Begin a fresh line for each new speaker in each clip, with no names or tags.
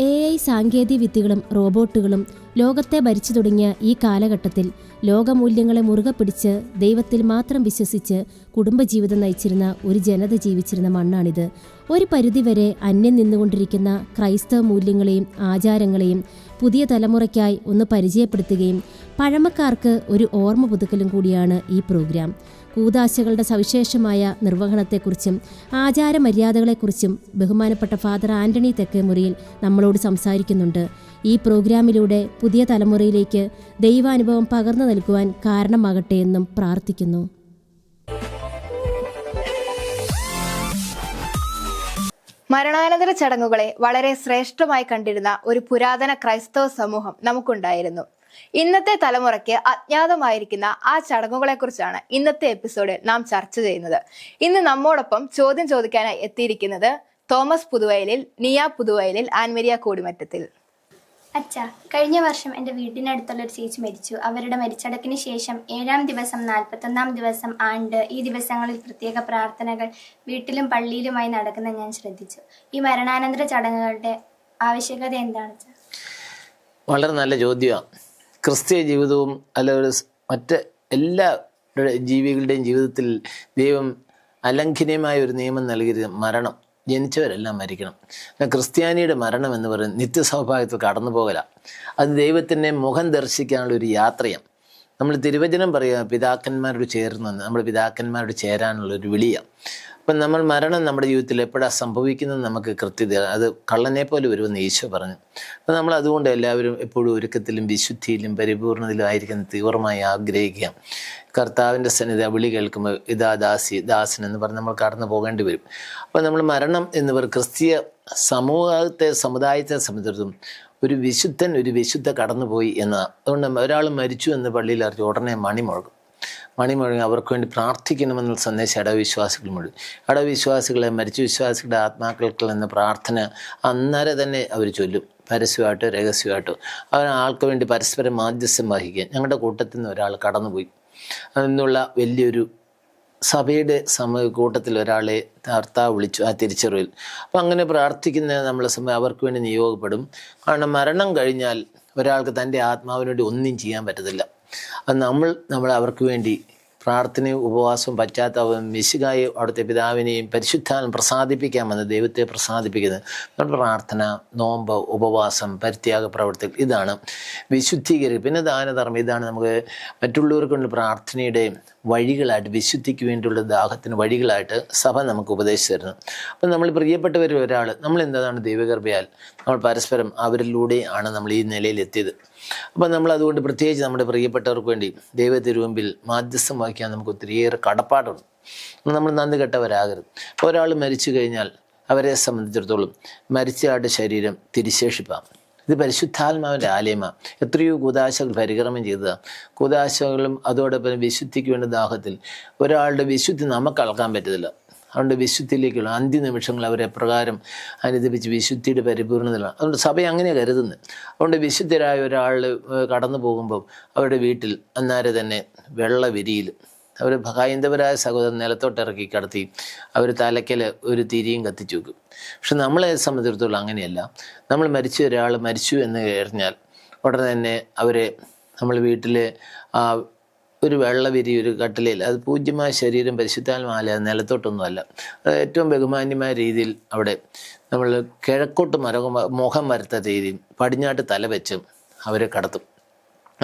A I സാങ്കേതിക വിദ്യകളും റോബോട്ടുകളും ലോകത്തെ ഭരിച്ചു തുടങ്ങിയ ഈ കാലഘട്ടത്തിൽ ലോകമൂല്യങ്ങളെ മുറുകെ പിടിച്ച് ദൈവത്തിൽ മാത്രം വിശ്വസിച്ച് കുടുംബജീവിതം നയിച്ചിരുന്ന ഒരു ജനത ജീവിച്ചിരുന്ന മണ്ണാണിത്. ഒരു പരിധിവരെ അന്യം നിന്നുകൊണ്ടിരിക്കുന്ന ക്രൈസ്തവ മൂല്യങ്ങളെയും ആചാരങ്ങളെയും പുതിയ തലമുറയ്ക്കായി ഒന്ന് പരിചയപ്പെടുത്തുകയും പഴമക്കാർക്ക് ഒരു ഓർമ്മ പുതുക്കലും കൂടിയാണ് ഈ പ്രോഗ്രാം. കൂതാശകളുടെ സവിശേഷമായ നിർവഹണത്തെക്കുറിച്ചും ആചാരമര്യാദകളെക്കുറിച്ചും ബഹുമാനപ്പെട്ട ഫാദർ ആന്റണി തെക്കേമുറിയിൽ നമ്മളോട് സംസാരിക്കുന്നുണ്ട്. ഈ പ്രോഗ്രാമിലൂടെ പുതിയ തലമുറയിലേക്ക് ദൈവാനുഭവം പകർന്നു നൽകുവാൻ കാരണമാകട്ടെ എന്നും പ്രാർത്ഥിക്കുന്നു.
മരണാനന്തര ചടങ്ങുകളെ വളരെ ശ്രേഷ്ഠമായി കണ്ടിരുന്ന ഒരു പുരാതന ക്രൈസ്തവ സമൂഹം നമുക്കുണ്ടായിരുന്നു. ഇന്നത്തെ തലമുറയ്ക്ക് അജ്ഞാതമായിരിക്കുന്ന ആ ചടങ്ങുകളെക്കുറിച്ചാണ് ഇന്നത്തെ എപ്പിസോഡിൽ നാം ചർച്ച ചെയ്യുന്നത്. ഇന്ന് നമ്മോടൊപ്പം ചോദ്യം ചോദിക്കാനായി എത്തിയിരിക്കുന്നത് തോമസ് പുതുവയലിൽ നിയ പുതുവയലിൽ ആൻമരിയ കൂടിമറ്റത്തിൽ.
അച്ഛ കഴിഞ്ഞ വർഷം എന്റെ വീടിനടുത്തുള്ള ഒരു ചേച്ചി മരിച്ചു. അവരുടെ മരിച്ചടക്കിന് ശേഷം ഏഴാം ദിവസം നാൽപ്പത്തൊന്നാം ദിവസം ആണ്ട് ഈ ദിവസങ്ങളിൽ പ്രത്യേക പ്രാർത്ഥനകൾ വീട്ടിലും പള്ളിയിലുമായി നടക്കുന്ന ഞാൻ ശ്രദ്ധിച്ചു. ഈ മരണാനന്തര ചടങ്ങുകളുടെ ആവശ്യകത എന്താണ്
വളരെ നല്ല ചോദ്യമാണ് ക്രിസ്തീയ ജീവിതവും അല്ല ഒരു മറ്റ് എല്ലാ ജീവികളുടെയും ജീവിതത്തിൽ ദൈവം അലംഘനീയമായ ഒരു നിയമം നൽകിയത് മരണം. ജനിച്ചവരെല്ലാം മരിക്കണം. ക്രിസ്ത്യാനിയുടെ മരണം എന്ന് പറയുന്നത് നിത്യസൗഭാഗ്യത്തിൽ കടന്നു പോകല. അത് ദൈവത്തിന്റെ മുഖം ദർശിക്കാനുള്ള ഒരു യാത്രയാണ് നമ്മൾ തിരുവചനം പറയുക പിതാക്കന്മാരോട് ചേർന്ന് നമ്മുടെ പിതാക്കന്മാരോട് ചേരാനുള്ള ഒരു വിളിയാണ് അപ്പം നമ്മൾ മരണം നമ്മുടെ ജീവിതത്തിൽ എപ്പോഴാണ് സംഭവിക്കുന്നത് നമുക്ക് കൃത്യത അത് കള്ളനെ പോലെ വരുമെന്ന് ഈശോ പറഞ്ഞു. അപ്പം നമ്മൾ അതുകൊണ്ട് എല്ലാവരും എപ്പോഴും ഒരുക്കത്തിലും വിശുദ്ധിയിലും പരിപൂർണതയിലും ആയിരിക്കുന്ന തീവ്രമായി ആഗ്രഹിക്കുക. കർത്താവിന്റെ സന്നിധി വിളി കേൾക്കുമ്പോൾ ഇതാ ദാസി ദാസൻ എന്ന് പറഞ്ഞ് നമ്മൾ കടന്നു പോകേണ്ടി വരും. അപ്പോൾ നമ്മൾ മരണം എന്നിവർ ക്രിസ്തീയ സമൂഹത്തെ സമുദായത്തെ സംബന്ധിച്ചിടത്തും ഒരു വിശുദ്ധൻ ഒരു വിശുദ്ധ കടന്നുപോയി എന്നതാണ് അതുകൊണ്ട് ഒരാൾ മരിച്ചു എന്ന് പള്ളിയിൽ അറിഞ്ഞു ഉടനെ മണി മുഴങ്ങും. മണി മുഴങ്ങി അവർക്ക് വേണ്ടി പ്രാർത്ഥിക്കണമെന്നുള്ള സന്ദേശം അടവിശ്വാസികൾ മുഴുവൻ. അടവിശ്വാസികളെ മരിച്ച വിശ്വാസികളുടെ ആത്മാക്കൾക്ക് എന്ന പ്രാർത്ഥന അന്നേരം തന്നെ അവർ ചൊല്ലും. പരസ്യമായിട്ടോ രഹസ്യമായിട്ടോ. അവർ ആൾക്ക് വേണ്ടി പരസ്പരം മാധ്യസ്ഥം വഹിക്കുക ഞങ്ങളുടെ കൂട്ടത്തിൽ നിന്ന് ഒരാൾ കടന്നുപോയി. എന്നുള്ള വലിയൊരു സഭയുടെ സമയ കൂട്ടത്തിൽ ഒരാളെ കർത്താവ് വിളിച്ചു ആ തിരിച്ചറിവിൽ. അപ്പം അങ്ങനെ പ്രാർത്ഥിക്കുന്ന നമ്മളെ സമയം അവർക്ക് വേണ്ടി നിയോഗപ്പെടും. കാരണം മരണം കഴിഞ്ഞാൽ ഒരാൾക്ക് തന്റെ ആത്മാവിനോട് ഒന്നും ചെയ്യാൻ പറ്റത്തില്ല. അത് നമ്മൾ നമ്മൾ അവർക്ക് വേണ്ടി പ്രാർത്ഥനയും ഉപവാസവും പറ്റാത്ത മിശുകായും അവിടുത്തെ പിതാവിനെയും പരിശുദ്ധാനം പ്രസാദിപ്പിക്കാമെന്ന് ദൈവത്തെ പ്രസാദിപ്പിക്കുന്നത്. നമ്മുടെ പ്രാർത്ഥന നോമ്പ് ഉപവാസം പരിത്യാഗ പ്രവർത്തികൾ ഇതാണ് വിശുദ്ധീകരിക്കുക. പിന്നെ ദാനധർമ്മം ഇതാണ് നമുക്ക് മറ്റുള്ളവർക്കുള്ള പ്രാർത്ഥനയുടെ വഴികളായിട്ട് വിശുദ്ധിക്ക് വേണ്ടിയുള്ള ദാഹത്തിന് വഴികളായിട്ട് സഭ നമുക്ക് ഉപദേശിച്ചു തരുന്നു. അപ്പം നമ്മൾ പ്രിയപ്പെട്ടവരിൽ ഒരാൾ നമ്മൾ എന്താണ് ദൈവകൃപയാൽ നമ്മൾ പരസ്പരം അവരിലൂടെ ആണ് നമ്മൾ ഈ നിലയിൽ എത്തിയത്. അപ്പം നമ്മൾ അതുകൊണ്ട് പ്രത്യേകിച്ച് നമ്മുടെ പ്രിയപ്പെട്ടവർക്ക് വേണ്ടി ദൈവത്തിരുമുമ്പിൽ മാധ്യസ്ഥം വഹിക്കാൻ നമുക്ക് ഒത്തിരിയേറെ കടപ്പാടുണ്ട്. നമ്മൾ നന്ദി കെട്ടവരാകരുത്. ഒരാൾ മരിച്ചു കഴിഞ്ഞാൽ അവരെ സംബന്ധിച്ചിടത്തോളം മരിച്ചയാളുടെ ശരീരം തിരിശേഷിപ്പാം ഇത് പരിശുദ്ധാത്മാവിന്റെ ആലയമാണ് എത്രയോ കൂതാശകൾ പരിക്രമം ചെയ്തതാണ് കൂതാശകളും അതോടൊപ്പം വിശുദ്ധിക്ക് വേണ്ട ദാഹത്തിൽ. ഒരാളുടെ വിശുദ്ധി നമുക്ക് അളക്കാൻ പറ്റത്തില്ല. അതുകൊണ്ട് വിശുദ്ധിയിലേക്കുള്ള അന്ത്യനിമിഷങ്ങൾ അവരെ പ്രകാരം അനുദപിച്ച് വിശുദ്ധിയുടെ പരിപൂർണതയിലാണ്. അതുകൊണ്ട് സഭ അങ്ങനെ കരുതുന്നത് അതുകൊണ്ട് വിശുദ്ധരായ ഒരാൾ കടന്നു പോകുമ്പോൾ അവരുടെ വീട്ടിൽ അന്നേരം തന്നെ വെള്ള വിരിയിൽ അവർ ഹൈന്ദവരായ സഹോദരൻ നിലത്തോട്ടിറക്കി കടത്തി അവർ തലയ്ക്കൽ ഒരു തിരിയും കത്തിച്ചു വെക്കും. പക്ഷെ നമ്മളെ സംബന്ധിച്ചിടത്തോളം അങ്ങനെയല്ല. നമ്മൾ മരിച്ച ഒരാൾ മരിച്ചു എന്ന് കഴിഞ്ഞാൽ ഉടനെ തന്നെ അവരെ നമ്മൾ വീട്ടിൽ ഒരു വെള്ളവിരി ഒരു കട്ടിലയിൽ അത് പൂജ്യമായ ശരീരം പരിശുദ്ധാത്മാല നിലത്തോട്ടൊന്നുമല്ല. ഏറ്റവും ബഹുമാന്യമായ രീതിയിൽ അവിടെ നമ്മൾ കിഴക്കോട്ട് മരകം മുഖം വരത്ത രീതിയിൽ പടിഞ്ഞാട്ട് തല വെച്ചും അവരെ കടത്തും.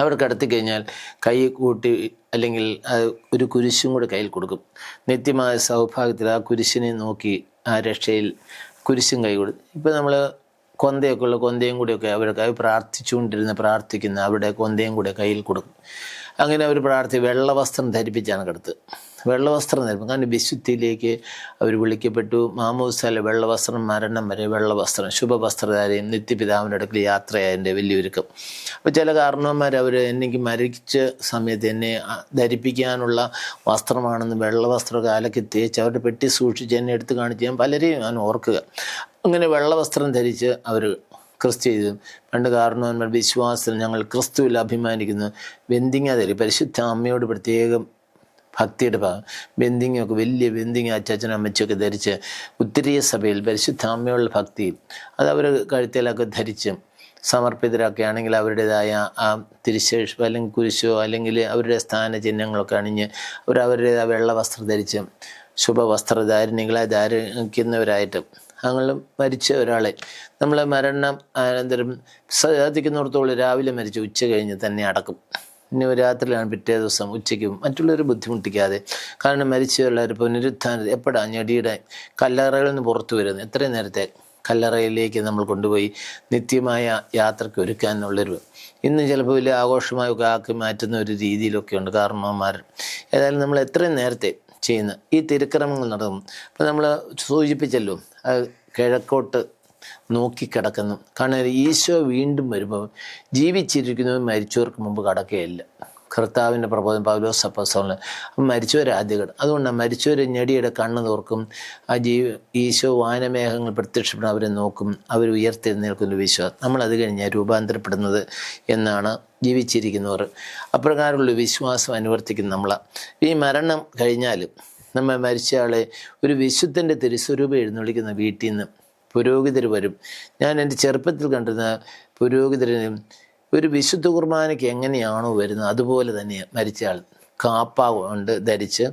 അവർ കടത്തി കഴിഞ്ഞാൽ കൈ കൂട്ടി അല്ലെങ്കിൽ ഒരു കുരിശും കൂടെ കയ്യിൽ കൊടുക്കും. നിത്യമായ സൗഭാഗ്യത്തിൽ ആ കുരിശിനെ നോക്കി ആ രക്ഷയിൽ കുരിശും കൈ കൊടുക്കും ഇപ്പം നമ്മൾ കൊന്തയൊക്കെ ഉള്ള കൊന്തയും കൂടെയൊക്കെ അവരൊക്കെ അവർ പ്രാർത്ഥിച്ചുകൊണ്ടിരുന്ന പ്രാർത്ഥിക്കുന്ന അവരുടെ കൊന്തയും കൂടെ കയ്യിൽ കൊടുക്കും. അങ്ങനെ അവർ പ്രാർത്ഥി വെള്ളവസ്ത്രം ധരിപ്പിച്ചാണ് കിടത്ത്. വെള്ളവസ്ത്രം നൽകും കാരണം വിശുദ്ധിയിലേക്ക് അവർ വിളിക്കപ്പെട്ടു. മാമൂസാല വെള്ളവസ്ത്രം മരണം വരെ വെള്ളവസ്ത്രം ശുഭവസ്ത്രധാരയും നിത്യപിതാവിന്റെ അടുക്കൽ യാത്രയായതിന്റെ വലിയൊരുക്കം. അപ്പോൾ ചില കാരണവന്മാർ അവർ എനിക്ക് മരിച്ച സമയത്ത് എന്നെ ധരിപ്പിക്കാനുള്ള വസ്ത്രമാണെന്ന് വെള്ളവസ്ത്ര കാലയ്ക്ക് തേച്ച് അവരുടെ പെട്ടി സൂക്ഷിച്ച് എന്നെ എടുത്ത് കാണിച്ച് ഞാൻ പലരെയും ഞാൻ ഓർക്കുക. അങ്ങനെ വെള്ളവസ്ത്രം ധരിച്ച് അവർ ക്രിസ്തു ചെയ്തു. പണ്ട് കാരണവന്മാർ വിശ്വാസത്തിൽ ഞങ്ങൾ ക്രിസ്തുവിൽ അഭിമാനിക്കുന്നു. വെന്തിങ്ങ തരി പരിശുദ്ധ അമ്മയോട് പ്രത്യേകം ഭക്തിയുടെ ഭാഗം. ബെന്തിങ്ങൊക്കെ വലിയ ബെന്തിങ് അച്ചാച്ചനും അമ്മച്ചൊക്കെ ധരിച്ച് ഉത്തരീയ സഭയിൽ പരിശുദ്ധ അമ്മയുള്ള ഭക്തി അത് അവർ കഴുത്തിലൊക്കെ ധരിച്ച് സമർപ്പിതരൊക്കെ ആണെങ്കിൽ അവരുടേതായ ആ തിരിശേഷ അല്ലെങ്കിൽ കുരിശോ അല്ലെങ്കിൽ അവരുടെ സ്ഥാന ചിഹ്നങ്ങളൊക്കെ അണിഞ്ഞ് അവർ അവരുടേതായ വെള്ള വസ്ത്രം ധരിച്ച് ശുഭവസ്ത്രധാരിണികളെ ധാരിക്കുന്നവരായിട്ട് അങ്ങനെ മരിച്ച ഒരാളെ നമ്മളെ മരണം അനന്തരം സാധിക്കുന്നിടത്തോളം രാവിലെ മരിച്ച് ഉച്ച കഴിഞ്ഞ് തന്നെ അടക്കും. ഒരു രാത്രിയിലാണ് പിറ്റേ ദിവസം ഉച്ചയ്ക്കും മറ്റുള്ളവർ ബുദ്ധിമുട്ടിക്കാതെ. കാരണം മരിച്ചുള്ളവർ പുനരുത്ഥാനം എപ്പോഴാണ് ഞെടിയുടെ കല്ലറകളിൽ നിന്ന് പുറത്തു വരുന്നത്? എത്രയും നേരത്തെ കല്ലറയിലേക്ക് നമ്മൾ കൊണ്ടുപോയി നിത്യമായ യാത്രയ്ക്ക് ഒരുക്കാൻ എന്നുള്ളൊരു ഇന്ന് ചിലപ്പോൾ വലിയ ആഘോഷമായി ആക്കി മാറ്റുന്ന ഒരു രീതിയിലൊക്കെ ഉണ്ട് കാരണവന്മാർ ഏതായാലും നമ്മൾ എത്രയും നേരത്തെ ചെയ്യുന്ന ഈ തിരുക്രമങ്ങൾ നടക്കും. അപ്പോൾ നമ്മൾ സൂചിപ്പിച്ചല്ലോ കിഴക്കോട്ട് നോക്കിക്കിടക്കുന്നു. കാരണം ഈശോ വീണ്ടും വരുമ്പോൾ ജീവിച്ചിരിക്കുന്നവർ മരിച്ചവർക്ക് മുമ്പ് കടക്കുകയില്ല കർത്താവിന്റെ പ്രബോധനം പൗലോസ് അപ്പസ്തോലൻ അപ്പം മരിച്ചവരെ ആദ്യകൾ അതുകൊണ്ടാണ് മരിച്ചവരെ ഞെടിയുടെ കണ്ണ് തോർക്കും ആ ജീവ ഈശോ വാനമേഘങ്ങൾ പ്രത്യക്ഷപ്പെടുന്ന അവരെ നോക്കും അവർ ഉയർത്തെഴുന്നേൽക്കുന്ന വിശ്വാസം. നമ്മൾ അത് കഴിഞ്ഞാൽ രൂപാന്തരപ്പെടുന്നത് എന്നാണ് ജീവിച്ചിരിക്കുന്നവർ. അപ്രകാരമുള്ള വിശ്വാസം അനുവർത്തിക്കുന്ന നമ്മളാണ് ഈ മരണം കഴിഞ്ഞാൽ നമ്മൾ മരിച്ചയാളെ ഒരു വിശുദ്ധന്റെ തിരുസ്വരൂപം എഴുന്നള്ളിക്കുന്ന വീട്ടിൽ നിന്ന് പുരോഹിതർ വരും. ഞാൻ എന്റെ ചെറുപ്പത്തിൽ കണ്ടിരുന്ന പുരോഹിതരും ഒരു വിശുദ്ധ കുർബാനയ്ക്ക് എങ്ങനെയാണോ വരുന്നത് അതുപോലെ തന്നെ മരിച്ചയാൾ കാപ്പ കൊണ്ട് ധരിച്ച്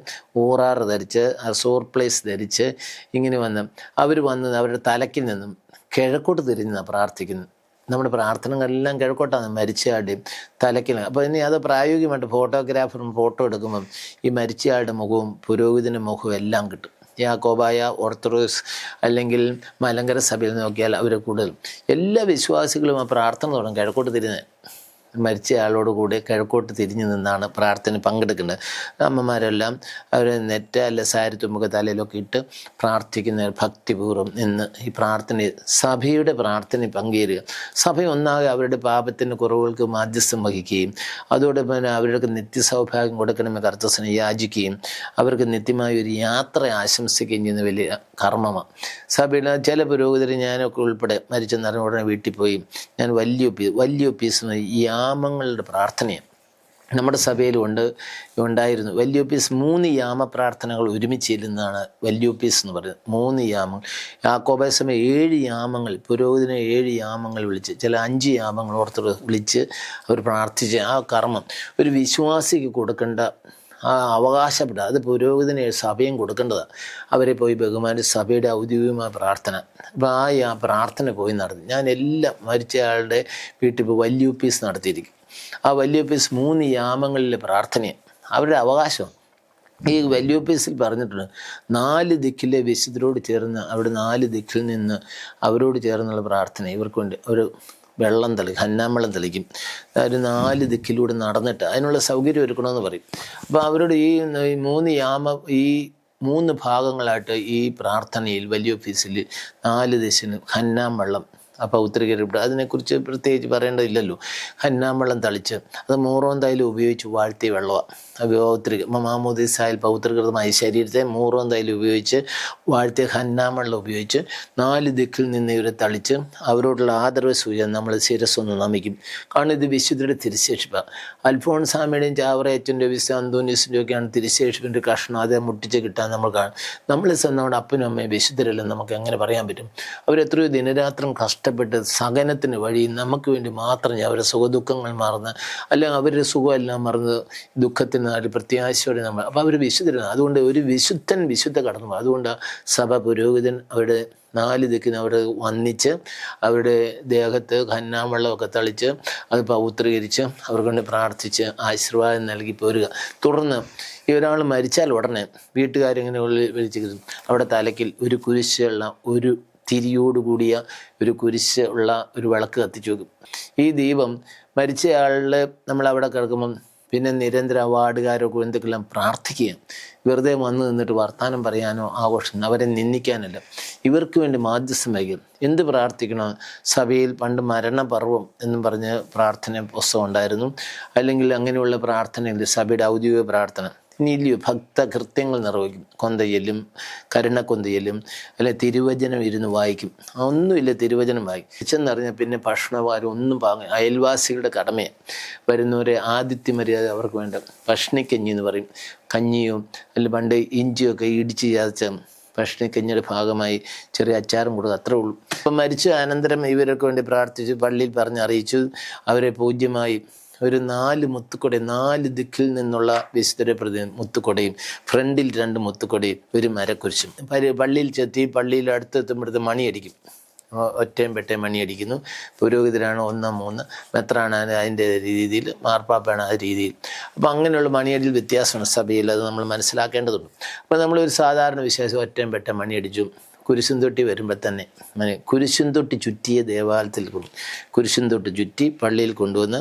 ഊറാറ് ധരിച്ച് സോർ പ്ലേസ് ധരിച്ച് ഇങ്ങനെ വന്ന് അവർ വന്ന് അവരുടെ തലയ്ക്ക് നിന്നും കിഴക്കോട്ട് തിരിഞ്ഞാണ് പ്രാർത്ഥിക്കുന്നു. നമ്മുടെ പ്രാർത്ഥനകളെല്ലാം കിഴക്കോട്ടാണ് മരിച്ചയാളുടെയും തലയ്ക്കിന് അപ്പോൾ ഇനി അത് പ്രായോഗികമായിട്ട് ഫോട്ടോഗ്രാഫറും ഫോട്ടോ എടുക്കുമ്പം ഈ മരിച്ചയാളുടെ മുഖവും പുരോഹിതന്റെ മുഖവും എല്ലാം കിട്ടും. യാക്കോബായ ഓർത്തഡോക്സ് അല്ലെങ്കിൽ മലങ്കര സഭയിൽ നോക്കിയാൽ അവർ കൂടുതൽ. എല്ലാ വിശ്വാസികളും ആ പ്രാർത്ഥന തുടങ്ങും. കിഴക്കോട്ട് തിരിഞ്ഞ്. മരിച്ച ആളോട് കൂടി കിഴക്കോട്ട് തിരിഞ്ഞു നിന്നാണ് പ്രാർത്ഥന പങ്കെടുക്കേണ്ടത് അമ്മമാരെല്ലാം അവർ നെറ്റ അല്ല സാരി തുമ്പുക തലയിലൊക്കെ ഇട്ട് പ്രാർത്ഥിക്കുന്ന ഭക്തിപൂർവം നിന്ന് ഈ പ്രാർത്ഥന സഭയുടെ പ്രാർത്ഥന പങ്കേരുക. സഭ ഒന്നാകെ അവരുടെ പാപത്തിന്റെ കുറവുകൾക്ക് മാധ്യസ്ഥം വഹിക്കുകയും അതോടൊപ്പം പിന്നെ അവർക്ക് നിത്യസൗഭാഗ്യം കൊടുക്കണമെന്ന് കർത്തസ്സിനെ യാചിക്കുകയും അവർക്ക് നിത്യമായ ഒരു യാത്ര ആശംസിക്കുകയും ചെയ്യുന്ന വലിയ കർമ്മമാണ്. സഭയിൽ ചില പുരോഹിതർ ഞാനൊക്കെ ഉൾപ്പെടെ മരിച്ച നിറഞ്ഞ ഉടനെ വീട്ടിൽ പോയി. ഞാൻ വലിയ ഒപ്പീസ് വലിയ ഒപ്പീസ് യാമങ്ങളുടെ പ്രാർത്ഥനയാണ്. നമ്മുടെ സഭയിലും ഉണ്ട് ഉണ്ടായിരുന്നു. വലിയ വല്യോപ്പീസ് മൂന്ന് യാമ പ്രാർത്ഥനകൾ ഒരുമിച്ച് ചെല്ലുന്നതാണ് വല്യോപ്പീസ് എന്ന് പറയുന്നത്. മൂന്ന് യാമങ്ങൾ. യാക്കോബായ ഏഴ് യാമങ്ങൾ പുരോഹിതനെ ഏഴ് യാമങ്ങൾ വിളിച്ച് ചില അഞ്ച് യാമങ്ങൾ ഓർത്ത് വിളിച്ച് അവർ പ്രാർത്ഥിച്ച് ആ കർമ്മം. ഒരു വിശ്വാസിക്ക് കൊടുക്കേണ്ട ആ അവകാശപ്പെട്ട അത് പുരോഹിതന് സഭയും കൊടുക്കേണ്ടതാണ് അവരെ പോയി ബഹുമാനിച്ച് സഭയുടെ ഔദ്യോഗികമായ പ്രാർത്ഥന. അപ്പോൾ ആ ആ പ്രാർത്ഥന പോയി നടത്തി. ഞാൻ എല്ലാം മരിച്ചയാളുടെ വീട്ടിൽ പോയി വലിയ ഓഫീസ് നടത്തിയിരിക്കും. ആ വലിയ ഓഫീസ് മൂന്ന് യാമങ്ങളിലെ പ്രാർത്ഥനയാണ്. അവരുടെ അവകാശം ഈ വലിയ ഓഫീസിൽ പറഞ്ഞിട്ടുണ്ട് നാല് ദിക്കിലെ വിശുദ്ധരോട് ചേർന്ന് അവിടെ നാല് ദിക്കിൽ നിന്ന് അവരോട് ചേർന്നുള്ള പ്രാർത്ഥന ഇവർക്ക് വേണ്ടി ഒരു വെള്ളം തെളിക്കും ഹന്നാമ്പളം തളിക്കും. ഒരു നാല് ദിക്കിലൂടെ നടന്നിട്ട് അതിനുള്ള സൗകര്യം ഒരുക്കണമെന്ന് പറയും. അപ്പോൾ അവരുടെ ഈ മൂന്ന് യാമ ഈ മൂന്ന് ഭാഗങ്ങളായിട്ട് ഈ പ്രാർത്ഥനയിൽ വലിയ ഓഫീസിൽ നാല് ദിശന് ഹന്നാം വെള്ളം അപ്പോൾ ഉത്തരകരപ്പെട്ട് അതിനെക്കുറിച്ച് പ്രത്യേകിച്ച് പറയേണ്ടതില്ലല്ലോ. ഹന്നാമ്പള്ളം തളിച്ച് അത് മോറോന്തായാലും ഉപയോഗിച്ച് വാഴ്ത്തിയ വെള്ളമാണ് പൗത്രിക മാമോദിസായിൽ പൗത്രികൃതമായ ശരീരത്തെ മൂറോം തൈലം ഉപയോഗിച്ച് വാഴ്ത്തിയ ഹന്നാമള്ള ഉപയോഗിച്ച് നാല് ദിക്കിൽ നിന്ന് ഇവരെ തളിച്ച് അവരോടുള്ള ആദരവ് സൂചന നമ്മൾ ശിരസ്സൊന്ന് നമിക്കും. കാരണം ഇത് വിശുദ്ധരുടെ തിരുശേഷിപ്പാണ് അൽഫോൺസാമയുടെയും ചാവറയച്ചന്റെ വിശ അന്തോനിയസിന്റെ ഒക്കെയാണ് തിരിശേഷിപ്പിന്റെ കഷ്ണം. അതേ മുട്ടിച്ച് കിട്ടാൻ നമ്മൾ കാണും. നമ്മൾ നമ്മുടെ അപ്പനും അമ്മയും വിശുദ്ധരല്ലെന്ന് നമുക്ക് എങ്ങനെ പറയാൻ പറ്റും? അവരെത്രയോ ദിനരാത്രം കഷ്ടപ്പെട്ട് സഹനത്തിന് വഴി നമുക്ക് വേണ്ടി മാത്രം അവരുടെ സുഖദുഃഖങ്ങൾ മറന്ന് അല്ലെങ്കിൽ അവരുടെ സുഖമെല്ലാം മറന്ന് ദുഃഖത്തിന് ഒരു പ്രത്യാശയോടെ നമ്മൾ അപ്പോൾ അവർ വിശുദ്ധരാണ്. അതുകൊണ്ട് ഒരു വിശുദ്ധൻ വിശുദ്ധ കടന്നു അതുകൊണ്ട് സഭ പുരോഹിതൻ അവരുടെ നാല് ദിക്കിന് അവിടെ വന്നിച്ച് അവരുടെ ദേഹത്ത് ഖന്നാമള്ളമൊക്കെ തളിച്ച് അത് പൗത്രീകരിച്ച് അവർക്കൊണ്ട് പ്രാർത്ഥിച്ച് ആശീർവാദം നൽകി പോരുക. തുടർന്ന് ഈ ഒരാൾ മരിച്ചാൽ ഉടനെ വീട്ടുകാരിങ്ങനെ ഉള്ളിൽ കിട്ടും അവിടെ തലക്കിൽ ഒരു കുരിശുള്ള ഒരു തിരിയോടുകൂടിയ ഒരു കുരിശ് ഉള്ള ഒരു വിളക്ക് കത്തിച്ചു വെക്കും. ഈ ദീപം മരിച്ചയാളിൽ നമ്മൾ അവിടെ കിടക്കുമ്പം പിന്നെ നിരന്തര അവാർഡുകാരോ എന്തെങ്കിലും പ്രാർത്ഥിക്കുകയും വെറുതെ വന്നു നിന്നിട്ട് വർത്തമാനം പറയാനോ ആഘോഷം അവരെ നിന്ദിക്കാനല്ല. ഇവർക്ക് വേണ്ടി മാധ്യസ്ഥം വൈകും എന്ത് പ്രാർത്ഥിക്കണോ? സഭയിൽ പണ്ട് മരണപർവം എന്നും പറഞ്ഞ് പ്രാർത്ഥന പുസ്തകം ഉണ്ടായിരുന്നു. അല്ലെങ്കിൽ അങ്ങനെയുള്ള പ്രാർത്ഥനയിൽ സഭയുടെ ഔദ്യോഗിക പ്രാർത്ഥന. നീല്യ ഭക്ത കൃത്യങ്ങൾ നിർവഹിക്കും. കൊന്തയ്യലും കരുണക്കൊന്തയ്യലും അല്ലെ തിരുവചനം ഇരുന്ന് വായിക്കും. ഒന്നുമില്ല തിരുവചനം വായിക്കും. ചെന്നറിഞ്ഞാൽ പിന്നെ ഭക്ഷണവാരം ഒന്നും പാങ്ങ അയൽവാസികളുടെ കടമയാണ്. വരുന്നവരെ ആദിത്യ മര്യാദ അവർക്ക് വേണ്ട. ഭക്ഷണിക്കഞ്ഞി എന്ന് പറയും. കഞ്ഞിയും അല്ല പണ്ട് ഇഞ്ചിയൊക്കെ ഇടിച്ച് ചതച്ച ഭക്ഷണിക്കഞ്ഞിയുടെ ഭാഗമായി ചെറിയ അച്ചാറും കൊടുക്കുക അത്രേ ഉള്ളൂ. അപ്പം മരിച്ച അനന്തരം ഇവരൊക്കെ വേണ്ടി പ്രാർത്ഥിച്ചു പള്ളിയിൽ പറഞ്ഞറിയിച്ചു അവരെ പൂജ്യമായി ഒരു നാല് മുത്തുക്കൊടയും നാല് ദിക്കിൽ നിന്നുള്ള വിശുദ്ധരെ പ്രതി മുത്തുക്കൊടയും ഫ്രണ്ടിൽ രണ്ട് മുത്തുക്കൊടയും ഒരു മരക്കുരിശും. പള്ളിയിൽ ചെത്തി പള്ളിയിൽ അടുത്തെത്തുമ്പോഴത്തെ മണിയടിക്കും. ഒറ്റയും പെട്ടയും മണിയടിക്കുന്നു. പുരോഹിതരാണ് ഒന്ന് മൂന്ന്. മെത്രാണ് അതിന്റെ രീതിയിൽ മാർപ്പാപ്പയാണ് ആ രീതിയിൽ. അപ്പോൾ അങ്ങനെയുള്ള മണിയടിയിൽ വ്യത്യാസമാണ് സഭയിൽ. അത് നമ്മൾ മനസ്സിലാക്കേണ്ടതുണ്ട്. അപ്പോൾ നമ്മളൊരു സാധാരണ വിശ്വാസം ഒറ്റയും പെട്ട മണിയടിച്ചു. കുരിശും തൊട്ടി വരുമ്പോൾ തന്നെ കുരിശും തൊട്ടി ചുറ്റിയ ദേവാലയത്തിൽ കൊണ്ട് കുരിശും ചുറ്റി പള്ളിയിൽ കൊണ്ടുവന്ന്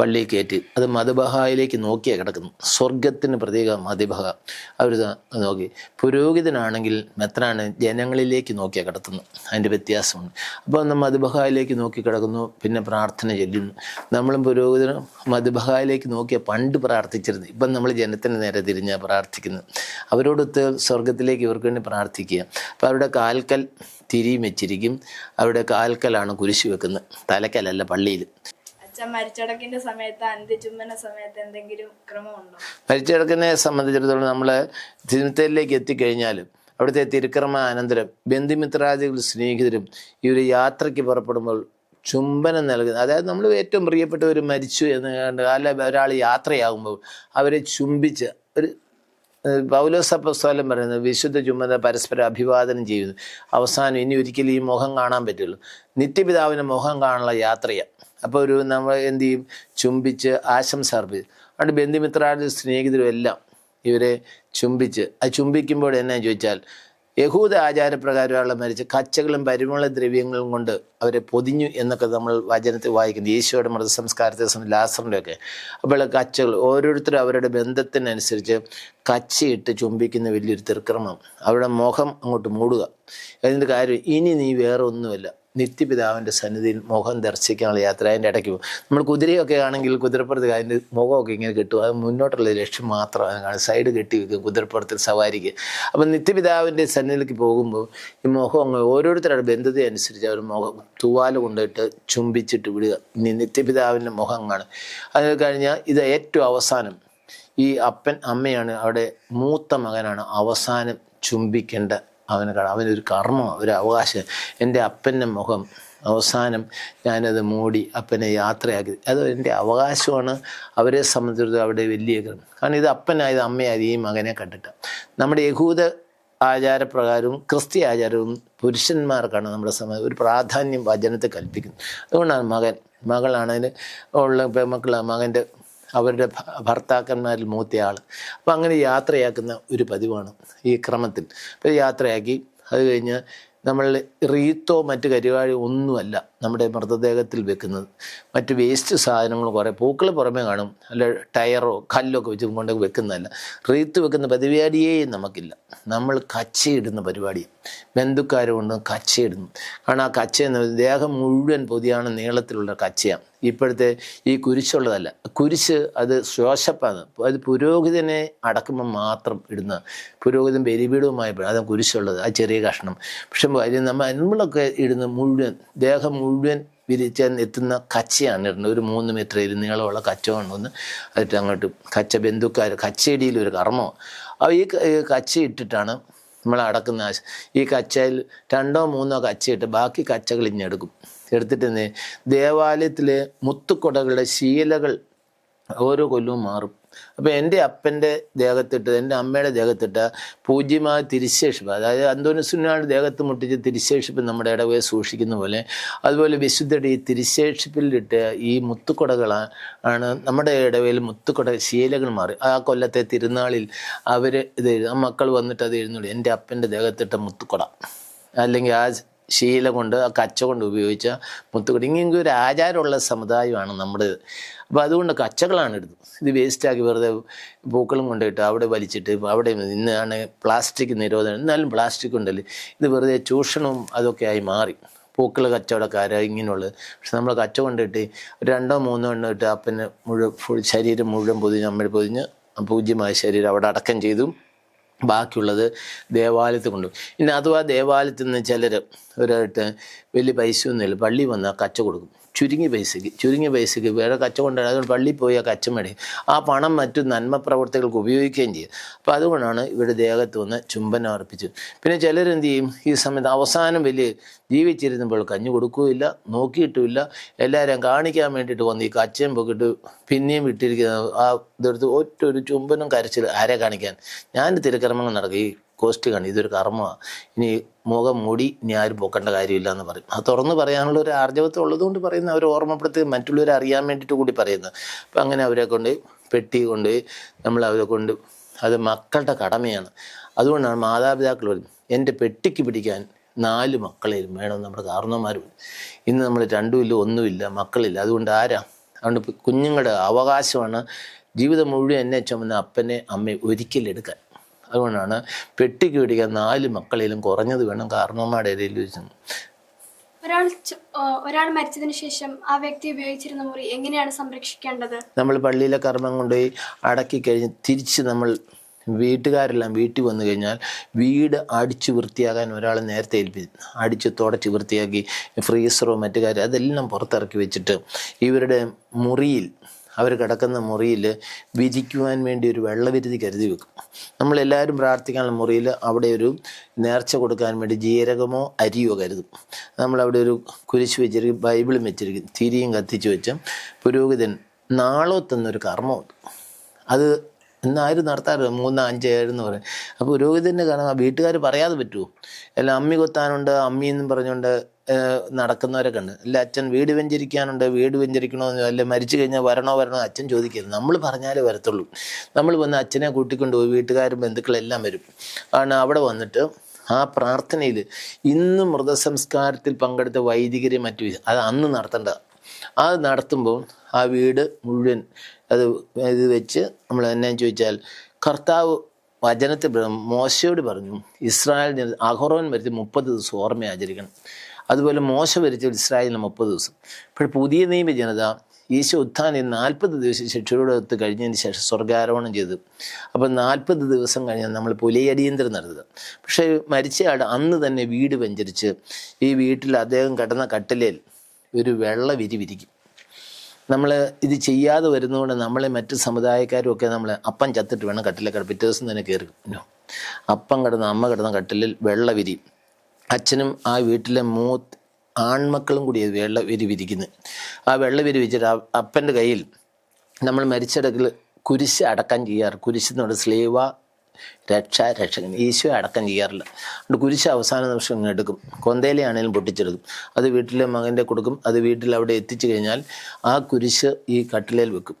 പള്ളിയിൽ കയറ്റി. അത് മതബഹായിലേക്ക് നോക്കിയാൽ കിടക്കുന്നു. സ്വർഗത്തിന് പ്രതീക മതിബഹ അവർ നോക്കി. പുരോഹിതനാണെങ്കിൽ മെത്രാണ് ജനങ്ങളിലേക്ക് നോക്കിയാൽ കിടത്തുന്നു അതിന്റെ വ്യത്യാസമുണ്ട്. അപ്പോൾ നമ്മൾ മതബഹായിലേക്ക് നോക്കി കിടക്കുന്നു. പിന്നെ പ്രാർത്ഥന ചെല്ലുന്നു. നമ്മളും പുരോഹിതനും മതബഹായിലേക്ക് നോക്കിയ പണ്ട് പ്രാർത്ഥിച്ചിരുന്നു. ഇപ്പം നമ്മൾ ജനത്തിന് നേരെ തിരിഞ്ഞാൽ പ്രാർത്ഥിക്കുന്നു. അവരോടൊത്ത് സ്വർഗത്തിലേക്ക് ഇവർക്ക് വേണ്ടി പ്രാർത്ഥിക്കുക. അപ്പോൾ അവരുടെ കാൽക്കൽ തിരിയും വെച്ചിരിക്കും. അവരുടെ കാൽക്കലാണ് കുരിശ് വെക്കുന്നത്. തലക്കലല്ല പള്ളിയിൽ
മരിച്ചടക്കിന്റെ സമയത്ത് അന്ത്യചുംബന സമയത്ത് എന്തെങ്കിലും ക്രമമുണ്ടോ?
മരിച്ചടക്കിനെ സംബന്ധിച്ചിടത്തോളം നമ്മൾ തിരുത്തലിലേക്ക് എത്തിക്കഴിഞ്ഞാലും അവിടുത്തെ തിരുക്രമ അനന്തരം ബന്ധുമിത്രാദികൾ സ്നേഹിതരും ഈ ഒരു യാത്രയ്ക്ക് പുറപ്പെടുമ്പോൾ ചുംബനം നൽകുന്നത് അതായത് നമ്മൾ ഏറ്റവും പ്രിയപ്പെട്ടവർ മരിച്ചു എന്ന് കണ്ട് അല്ല ഒരാൾ യാത്രയാകുമ്പോൾ അവരെ ചുംബിച്ച് ഒരു പൗലോസപ്പസ്തോലം പറയുന്നത് വിശുദ്ധ ചുമത പരസ്പരം അഭിവാദനം ചെയ്യുന്നു. അവസാനം ഇനി ഒരിക്കലും ഈ മുഖം കാണാൻ പറ്റുള്ളൂ. നിത്യപിതാവിന്റെ മുഖം കാണാനുള്ള യാത്രയാണ് അപ്പോൾ ഒരു നമ്മൾ എന്ത് ചെയ്യും? ചുംബിച്ച് ആശംസ അർപ്പിച്ച് അതുകൊണ്ട് ബന്ധുമിത്രാദികളും സ്നേഹിതരും എല്ലാം ഇവരെ ചുംബിച്ച് ആ ചുംബിക്കുമ്പോൾ എന്നാ ചോദിച്ചാൽ യഹൂദ ആചാരപ്രകാരമുള്ള മരിച്ച് കച്ചകളും പരിമള ദ്രവ്യങ്ങളും കൊണ്ട് അവരെ പൊതിഞ്ഞു എന്നൊക്കെ നമ്മൾ വചനത്തിൽ വായിക്കുന്നത് യേശുവയുടെ മൃതസംസ്കാരത്തെ ലാസറിന്റെ ഒക്കെ അപ്പോൾ കച്ചകൾ ഓരോരുത്തരും അവരുടെ ബന്ധത്തിനനുസരിച്ച് കച്ചയിട്ട് ചുംബിക്കുന്ന വലിയൊരു തിർക്രമം. അവരുടെ മുഖം അങ്ങോട്ട് മൂടുക. അതിന്റെ കാര്യം ഇനി നീ വേറെ ഒന്നുമല്ല നിത്യപിതാവിന്റെ സന്നിധിയിൽ മുഖം ദർശിക്കാനുള്ള യാത്ര അതിന്റെ ഇടയ്ക്ക് പോകും. നമ്മൾ കുതിരയൊക്കെ ആണെങ്കിൽ കുതിരപ്പുറത്ത് അതിന്റെ മുഖമൊക്കെ ഇങ്ങനെ കിട്ടും. അത് മുന്നോട്ടുള്ള ലക്ഷ്യം മാത്രമാണ്. സൈഡ് കെട്ടി വെക്കും കുതിരപ്പുറത്തിൽ സവാരിക്ക്. അപ്പം നിത്യപിതാവിന്റെ സന്നിധിയിലേക്ക് പോകുമ്പോൾ ഈ മുഖം അങ്ങ് ഓരോരുത്തരുടെ ബന്ധത്തെ അനുസരിച്ച് അവർ മുഖം തൂവാല കൊണ്ടിട്ട് ചുംബിച്ചിട്ട് വിടുക. ഇനി നിത്യപിതാവിന്റെ മുഖം കാണും. കഴിഞ്ഞാൽ ഇത് ഏറ്റവും അവസാനം. ഈ അപ്പൻ അമ്മയാണ് അവിടെ മൂത്ത മകനാണ് അവസാനം ചുംബിക്കേണ്ട അവന് അവനൊരു കർമ്മം ഒരു അവകാശം. എന്റെ അപ്പന്റെ മുഖം അവസാനം ഞാനത് മൂടി അപ്പനെ യാത്രയാക്കി. അത് എന്റെ അവകാശമാണ്. അവരെ സംബന്ധിച്ചിടത്തോളം അവിടെ വലിയ കർമ്മം കാരണം ഇത് അപ്പനായത് അമ്മയായത് ഈ മകനെ കണ്ടിട്ട്. നമ്മുടെ യഹൂദ ആചാരപ്രകാരവും ക്രിസ്ത്യ ആചാരവും പുരുഷന്മാർക്കാണ് നമ്മുടെ സമയം ഒരു പ്രാധാന്യം വചനത്തെ കൽപ്പിക്കുന്നത്. അതുകൊണ്ടാണ് മകൻ മകളാണതിന് ഉള്ള മക്കളാണ് മകന്റെ അവരുടെ ഭർത്താക്കന്മാരിൽ മൂത്തയാൾ അപ്പം അങ്ങനെ യാത്രയാക്കുന്ന ഒരു പതിവാണ് ഈ ക്രമത്തിൽ. അപ്പോൾ യാത്രയാക്കി അത് കഴിഞ്ഞ് നമ്മൾ റീത്തോ മറ്റ് കരിവാഴി ഒന്നുമല്ല നമ്മുടെ മൃതദേഹത്തിൽ വെക്കുന്നത്. മറ്റ് വേസ്റ്റ് സാധനങ്ങൾ കുറേ പൂക്കൾ പുറമേ കാണും. അല്ല ടയറോ കല്ലോ ഒക്കെ വെച്ച് കൊണ്ട് വെക്കുന്നതല്ല. റീത്ത് വെക്കുന്ന പരിപാടിയേ നമുക്കില്ല. നമ്മൾ കച്ചയിടുന്ന പരിപാടി ബന്ധുക്കാർ കച്ചയിടുന്നു. കാരണം ആ കച്ച എന്ന് ദേഹം മുഴുവൻ പൊതിയാണ് നീളത്തിലുള്ള കച്ചയാണ് ഇപ്പോഴത്തെ ഈ കുരിശുള്ളതല്ല. കുരിശ് അത് ശ്വാസപ്പാണ് അത് പുരോഹിതനെ അടക്കുമ്പോൾ മാത്രം ഇടുന്ന പുരോഹിതൻ ബലിപീഠവുമായ അത് കുരിശുള്ളത് ആ ചെറിയ കഷ്ണം. പക്ഷെ അതിന് നമ്മൾ നമ്മളൊക്കെ ഇടുന്ന മുഴുവൻ ദേഹം മുഴുവൻ വിരിച്ചാൻ എത്തുന്ന കച്ചയാണ് ഇടുന്നത്. ഒരു മൂന്ന് മീറ്റർ ഇരു നീളമുള്ള കച്ച കൊണ്ടുവന്ന് അതിട്ട് അങ്ങോട്ട് കച്ച ബന്ധുക്കാർ കച്ചയിടിയിലൊരു കർമ്മം. അപ്പോൾ ഈ കച്ച ഇട്ടിട്ടാണ് നമ്മൾ അടക്കുന്ന ആശ ഈ കച്ചയിൽ രണ്ടോ മൂന്നോ കച്ചയിട്ട് ബാക്കി കച്ചകൾ ഇഞ്ഞെടുക്കും എടുത്തിട്ട് ദേവാലയത്തിലെ മുത്തുക്കൊടകളുടെ ശീലകൾ ഓരോ കൊല്ലവും മാറും. അപ്പോൾ എന്റെ അപ്പന്റെ ദേഹത്തിട്ട് എന്റെ അമ്മയുടെ ദേഹത്തിട്ട് പൂജ്യമായ തിരിശേഷിപ്പ് അതായത് അന്തോനിസുനാട് ദേഹത്ത് മുട്ടിച്ച് തിരിശേഷിപ്പ് നമ്മുടെ ഇടവയെ സൂക്ഷിക്കുന്ന പോലെ അതുപോലെ വിശുദ്ധയുടെ ഈ തിരിശേഷിപ്പിലിട്ട് ഈ മുത്തുക്കൊടകളാണ് ആണ് നമ്മുടെ ഇടവയിൽ മുത്തുക്കൊട ശീലകൾ മാറി. ആ കൊല്ലത്തെ തിരുനാളിൽ അവർ ഇത് ആ മക്കൾ വന്നിട്ട് അത് എഴുന്നുള്ളൂ എന്റെ അപ്പന്റെ ദേഹത്തിട്ട മുത്തുക്കൊട അല്ലെങ്കിൽ ആ ശീല കൊണ്ട് ആ കച്ച കൊണ്ട് ഉപയോഗിച്ച മുത്തുകടി. ഇങ്ങനെ ഒരു ആചാരമുള്ള സമുദായമാണ് നമ്മുടെ അപ്പോൾ അതുകൊണ്ട് കച്ചകളാണ് ഇടുന്നത് ഇത് വേസ്റ്റാക്കി വെറുതെ പൂക്കളും കൊണ്ടിട്ട് അവിടെ വലിച്ചിട്ട് അവിടെ ഇന്നാണ് പ്ലാസ്റ്റിക് നിരോധനം. എന്നാലും പ്ലാസ്റ്റിക് ഉണ്ടല്ലേ? ഇത് വെറുതെ ചൂഷണവും അതൊക്കെ ആയി മാറി. പൂക്കൾ കച്ചവടക്കാർ ഇങ്ങനെയുള്ളത്. പക്ഷെ നമ്മൾ കച്ച കൊണ്ടിട്ട് രണ്ടോ മൂന്നോ എണ്ണം ഇട്ട് അപ്പന് മുഴുവൻ ശരീരം മുഴുവൻ പൊതിഞ്ഞ് അമ്മ പൊതിഞ്ഞ് പൂജ്യമായ ശരീരം അവിടെ അടക്കം ചെയ്തു ബാക്കിയുള്ളത് ദേവാലയത്തിൽ കൊണ്ടുപോകും. ഇനി അഥവാ ദേവാലയത്തിൽ നിന്ന് ചിലർ ഒരായിട്ട് വലിയ പൈസ ഒന്നുമില്ല പള്ളി വന്നാൽ കച്ച കൊടുക്കും. ചുരുങ്ങിയ പൈസയ്ക്ക് ചുരുങ്ങിയ പൈസയ്ക്ക് വേറെ കച്ച കൊണ്ടുവരാൻ അതുകൊണ്ട് പള്ളിയിൽ പോയി ആ കച്ച മേടിക്കും ആ പണം മറ്റു നന്മ പ്രവർത്തികൾക്ക് ഉപയോഗിക്കുകയും ചെയ്യും അപ്പോൾ അതുകൊണ്ടാണ് ഇവിടെ ദേഹത്ത് വന്ന് ചുംബനം അർപ്പിച്ചു പിന്നെ ചിലരെന്ത് ചെയ്യും? ഈ സമയത്ത് അവസാനം വലിയ ജീവിച്ചിരുന്നപ്പോൾ കഞ്ഞു കൊടുക്കുകയില്ല നോക്കിയിട്ടുമില്ല. എല്ലാവരെയും കാണിക്കാൻ വേണ്ടിയിട്ട് വന്ന് ഈ കച്ചയും പൊക്കിട്ട് പിന്നെയും വിട്ടിരിക്കുന്ന ആ ഇതെടുത്ത് ഒറ്റ ഒരു ചുംബനം കരച്ചിൽ ആരെ കാണിക്കാൻ? ഞാൻ തിരുക്കർമ്മങ്ങൾ നടക്കും. ഈ കോസ്റ്റ് കാണും ഇതൊരു കർമ്മമാണ് ഇനി മുഖം മൂടി ഇനി ആരും പൊക്കേണ്ട കാര്യമില്ല എന്ന് പറയും. അത് തുറന്ന് പറയാനുള്ള ഒരു ആർജവത്വം ഉള്ളതുകൊണ്ട് പറയുന്ന അവർ ഓർമ്മപ്പെടുത്തി മറ്റുള്ളവരെ അറിയാൻ വേണ്ടിയിട്ട് കൂടി പറയുന്നത് അപ്പം അങ്ങനെ അവരെ കൊണ്ട് പെട്ടി കൊണ്ട് നമ്മൾ അവരെ കൊണ്ട് അത് മക്കളുടെ കടമയാണ്. അതുകൊണ്ടാണ് മാതാപിതാക്കൾ പറയും എന്റെ പെട്ടിക്ക് പിടിക്കാൻ നാല് മക്കളേലും വേണം നമ്മുടെ കാരണവന്മാരും ഇന്ന് നമ്മൾ രണ്ടുമില്ല ഒന്നുമില്ല മക്കളില്ല. അതുകൊണ്ട് ആരാ? അതുകൊണ്ട് കുഞ്ഞുങ്ങളുടെ അവകാശമാണ് ജീവിതം മുഴുവൻ എന്നെ ചുമന്ന അപ്പനെ അമ്മയെ ഒരിക്കലും എടുക്കാൻ. അതുകൊണ്ടാണ് പെട്ടിക്ക് പിടിക്കാൻ നാല് മക്കളിലും കുറഞ്ഞത് വേണം കാരണവന്മാരുടെ ഇടയിൽ വെച്ച്.
ഒരാൾ ഒരാൾ മരിച്ചതിന് ശേഷം ആ വ്യക്തി ഉപയോഗിച്ചിരുന്ന മുറി എങ്ങനെയാണ് സംരക്ഷിക്കേണ്ടത്?
നമ്മൾ പള്ളിയിലെ കർമ്മം കൊണ്ടുപോയി അടക്കി കഴിഞ്ഞ് തിരിച്ച് നമ്മൾ വീട്ടുകാരെല്ലാം വീട്ടിൽ വന്നു കഴിഞ്ഞാൽ വീട് അടിച്ചു വൃത്തിയാകാൻ ഒരാൾ നേരത്തെ ഏൽപ്പിച്ചു അടിച്ച് തുടച്ച് വൃത്തിയാക്കി ഫ്രീസറോ മറ്റു കാര്യം അതെല്ലാം പുറത്തിറക്കി വെച്ചിട്ട് ഇവരുടെ മുറിയിൽ അവർ കിടക്കുന്ന മുറിയിൽ വിരിക്കുവാൻ വേണ്ടി ഒരു വെള്ളവിരുതി കരുതി വെക്കും. നമ്മളെല്ലാവരും പ്രാർത്ഥിക്കാനുള്ള മുറിയിൽ അവിടെ ഒരു നേർച്ച കൊടുക്കാൻ വേണ്ടി ജീരകമോ അരിയോ കരുതും. നമ്മളവിടെ ഒരു കുരിശ് വെച്ചിരിക്കും ബൈബിളും വെച്ചിരിക്കും തിരിയും കത്തിച്ച് വെച്ച് പുരോഹിതൻ തന്നൊരു കർമ്മം അത് ഇന്ന് ആരും നടത്താറ്? മൂന്ന് അഞ്ച് ഏഴ് എന്ന് പറയും. അപ്പോൾ പുരോഹിതന്റെ കാരണം വീട്ടുകാർ പറയാതെ പറ്റുമോ? അല്ല അമ്മി കൊത്താനുണ്ട് അമ്മി എന്നും പറഞ്ഞുകൊണ്ട് നടക്കുന്നവരൊക്കെ ഉണ്ട്. അല്ല അച്ഛൻ വീട് വെഞ്ചരിക്കാനുണ്ട് വീട് വെഞ്ചരിക്കണമെന്ന് അല്ല മരിച്ചു കഴിഞ്ഞാൽ വരണോ വരണോ അച്ഛൻ ചോദിക്കരുത്. നമ്മൾ പറഞ്ഞാലേ വരത്തുള്ളൂ. നമ്മൾ വന്ന് അച്ഛനെ കൂട്ടിക്കൊണ്ട് പോയി വീട്ടുകാരും ബന്ധുക്കളെല്ലാം വരും. ആണ് അവിടെ വന്നിട്ട് ആ പ്രാർത്ഥനയിൽ ഇന്ന് മൃതസംസ്കാരത്തിൽ പങ്കെടുത്ത വൈദികരെ മറ്റു അത് അന്ന് നടത്തേണ്ടത് അത് നടത്തുമ്പോൾ ആ വീട് മുഴുവൻ അത് ഇത് വെച്ച് നമ്മൾ എന്നാ ചോദിച്ചാൽ കർത്താവ് വചനത്തെ മോശയോട് പറഞ്ഞു ഇസ്രായേൽ അഹോറോൻ വരുത്തി മുപ്പത് ദിവസം ഓർമ്മ ആചരിക്കണം അതുപോലെ മോശം വരിച്ച ഇസ്രായേലിന് മുപ്പത് ദിവസം. ഇപ്പോൾ പുതിയ നിയമ ജനത ഈശോ ഉത്ഥാനി നാൽപ്പത് ദിവസം ശിക്ഷയോടൊത്ത് കഴിഞ്ഞതിന് ശേഷം സ്വർഗാരോഹണം ചെയ്തു. അപ്പോൾ നാൽപ്പത് ദിവസം കഴിഞ്ഞാൽ നമ്മൾ പുലയടിയന്തരം നടത്തുക. പക്ഷേ മരിച്ചയാൾ അന്ന് തന്നെ വീട് വെഞ്ചരിച്ച് ഈ വീട്ടിൽ അദ്ദേഹം കിടന്ന കട്ടിലേൽ ഒരു വെള്ള വിരി വിരിക്കും. നമ്മൾ ഇത് ചെയ്യാതെ വരുന്നതുകൊണ്ട് നമ്മളെ മറ്റ് സമുദായക്കാരും ഒക്കെ നമ്മൾ അപ്പം ചത്തിട്ട് വേണം കട്ടിലെ കിട പിറ്റേ ദിവസം തന്നെ കയറി. അപ്പം കിടന്ന അമ്മ കിടന്ന കട്ടിലിൽ വെള്ള വിരി അച്ഛനും ആ വീട്ടിലെ മൂ ആൺമക്കളും കൂടി വെള്ള വെരി ആ വെള്ള വെരി വിരിച്ചിട്ട് അപ്പന്റെ കയ്യിൽ നമ്മൾ മരിച്ചിടക്കിൽ കുരിശ് അടക്കം ചെയ്യാറ്. കുരിശ് എന്ന് പറയുന്നത് സ്ലീവ രക്ഷ രക്ഷകൻ. ഈശോ അടക്കം ചെയ്യാറില്ല. അതുകൊണ്ട് കുരിശ് അവസാന നിമിഷം എടുക്കും. കൊന്തയിലാണേലും പൊട്ടിച്ചെടുക്കും. അത് വീട്ടിലെ മകന്റെ കൊടുക്കും. അത് വീട്ടിൽ അവിടെ എത്തിച്ചു കഴിഞ്ഞാൽ ആ കുരിശ് ഈ കട്ടിലേൽ വെക്കും.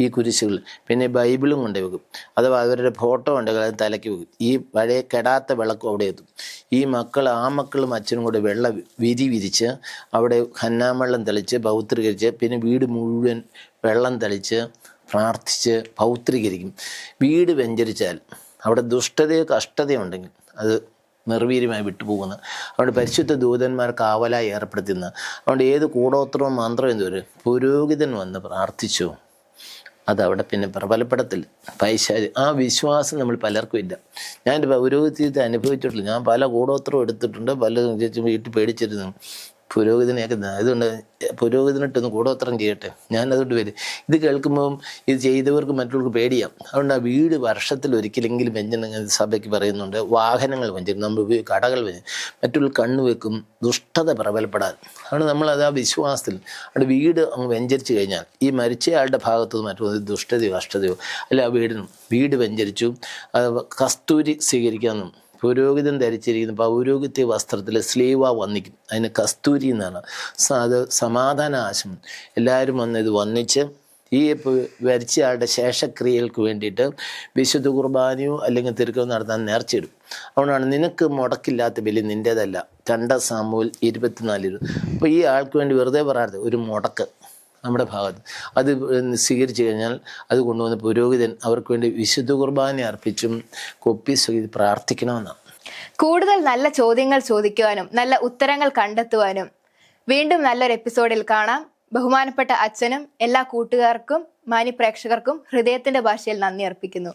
ഈ കുരിശുകൾ. പിന്നെ ബൈബിളും കൊണ്ടുവെക്കും അഥവാ അവരുടെ ഫോട്ടോ ഉണ്ടെങ്കിൽ അത് തലയ്ക്ക് വെക്കും. ഈ പഴയ കെടാത്ത വിളക്കും അവിടെ എത്തും. ഈ മക്കൾ ആ മക്കളും അച്ഛനും കൂടെ വെള്ള വിരി വിരിച്ച് അവിടെ ഹന്നാമള്ളം തെളിച്ച് പൗത്രീകരിച്ച് പിന്നെ വീട് മുഴുവൻ വെള്ളം തെളിച്ച് പ്രാർത്ഥിച്ച് പൗത്രീകരിക്കും. വീട് വെഞ്ചരിച്ചാൽ അവിടെ ദുഷ്ടതയോ കഷ്ടതയോ ഉണ്ടെങ്കിൽ അത് നിർവീര്യമായി വിട്ടുപോകുന്ന. അതുകൊണ്ട് പരിശുദ്ധ ദൂതന്മാർ കാവലായി ഏർപ്പെടുത്തുന്ന. അതുകൊണ്ട് ഏത് കൂടോത്രവും മന്ത്രവും എന്തോരും പുരോഹിതൻ വന്ന് പ്രാർത്ഥിച്ചു. അതവിടെ പിന്നെ പ്രബലപ്പെടത്തില്ല. പൈശാചി ആ വിശ്വാസം നമ്മൾ പലർക്കും ഇല്ല. ഞാൻ പൗരോഹിത്യത്തെ അനുഭവിച്ചിട്ടില്ല. ഞാൻ പല കൂടോത്രവും എടുത്തിട്ടുണ്ട്. പല വീട്ടിൽ പേടിച്ചിരുന്നു. പുരോഹിതനെയൊക്കെ അതുകൊണ്ട് പുരോഹിതനിട്ടൊന്ന് കൂടോത്രം ചെയ്യട്ടെ. ഞാൻ അതുകൊണ്ട് വരും. ഇത് കേൾക്കുമ്പം ഇത് ചെയ്തവർക്ക് മറ്റുള്ളവർക്ക് പേടിയാം അതുകൊണ്ട് ആ വീട് വർഷത്തിൽ ഒരിക്കലെങ്കിലും വ്യഞ്ജനങ്ങൾ സഭയ്ക്ക് പറയുന്നുണ്ട്. വാഹനങ്ങൾ വഞ്ചിക്കും നമ്മൾ ഉപയോഗി കടകൾ വഞ്ചി മറ്റുള്ള കണ്ണു വെക്കും ദുഷ്ടത പ്രബലപ്പെടാൻ. അതുകൊണ്ട് നമ്മളത് ആ വിശ്വാസത്തിൽ അവിടെ വീട് അങ്ങ് വ്യഞ്ചരിച്ചു കഴിഞ്ഞാൽ ഈ മരിച്ചയാളുടെ ഭാഗത്തു മറ്റു ദുഷ്ടതയോ അഷ്ടതയോ അല്ല ആ വീടിനും വീട് വ്യഞ്ചരിച്ചു കസ്തൂരി സ്വീകരിക്കാമെന്നും പുരോഹിതൻ ധരിച്ചിരിക്കുന്ന പൗരോഹിത്യ വസ്ത്രത്തിൽ സ്ലീവ വന്നിക്കും അതിന് കസ്തൂരി എന്നാണ്. അത് സമാധാന ആശം എല്ലാവരും വന്ന് ഇത് വന്നിച്ച് ഈ വരിച്ചയാളുടെ ശേഷക്രിയകൾക്ക് വേണ്ടിയിട്ട് വിശുദ്ധ കുർബാനയോ അല്ലെങ്കിൽ തിരുക്കോ നടത്താൻ നേർച്ചയിടും. അതുകൊണ്ടാണ് നിനക്ക് മുടക്കില്ലാത്ത ബലി നിന്റേതല്ല രണ്ട സാമൂൽ ഇരുപത്തിനാലിൽ അപ്പോൾ ഈ ആൾക്ക് വേണ്ടി വെറുതെ പറയാറുണ്ട് ഒരു മുടക്ക്. നമ്മുടെ ഭാഗത്ത്. അത് സ്വീകരിച്ചു കഴിഞ്ഞാൽ അത് കൊണ്ടുവന്ന പുരോഹിതൻ അവർക്ക് വേണ്ടി വിശുദ്ധ കുർബാന അർപ്പിച്ചും കൊപ്പി സ്വീകരിച്ച് പ്രാർത്ഥിക്കണമെന്നാണ്.
കൂടുതൽ നല്ല ചോദ്യങ്ങൾ ചോദിക്കുവാനും നല്ല ഉത്തരങ്ങൾ കണ്ടെത്തുവാനും വീണ്ടും നല്ലൊരു എപ്പിസോഡിൽ കാണാം. ബഹുമാനപ്പെട്ട അച്ഛനും എല്ലാ കൂട്ടുകാർക്കും മാനി പ്രേക്ഷകർക്കും ഹൃദയത്തിന്റെ ഭാഷയിൽ നന്ദി അർപ്പിക്കുന്നു.